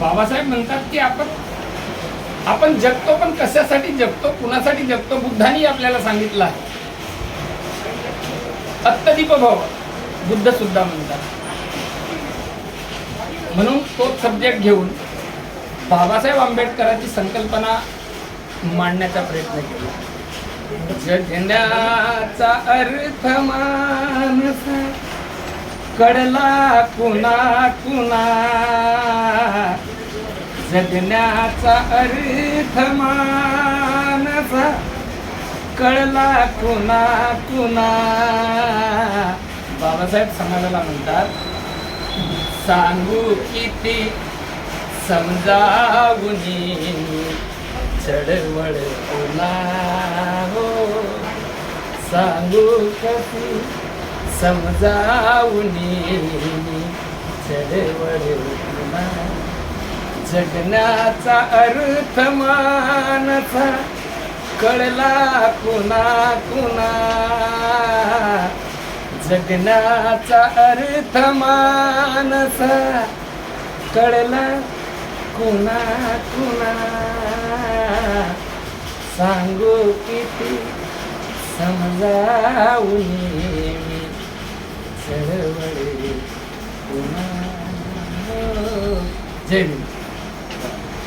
बाबासाहेब म्हणतात की आपण आपण जगतो पण कशासाठी जगतो कुणासाठी जगतो बुद्धांनी आपल्याला सांगितलं आहे. अत्तदीप भव बुद्ध सुद्धा म्हणतात. म्हणून तोच सब्जेक्ट घेऊन बाबासाहेब आंबेडकरांची संकल्पना मांडण्याचा प्रयत्न केला. जगण्याचा अर्थ मानस कडला कुणा कुणा जगण्याचा अर्थ मानसा कळला कुणा कुणा बाबासाहेब समाजाला म्हणतात सांगू किती समजावुनी चढवळ तुला हो सांगू किती समजावुनी चढवळ जगण्याचा अर्थ मानसा कळला कुणा कुणा. जगण्याचा अर्थ मानसा कळला कुणा कुणा. सांगू किती समजावून मी चळवळे पुन्हा जय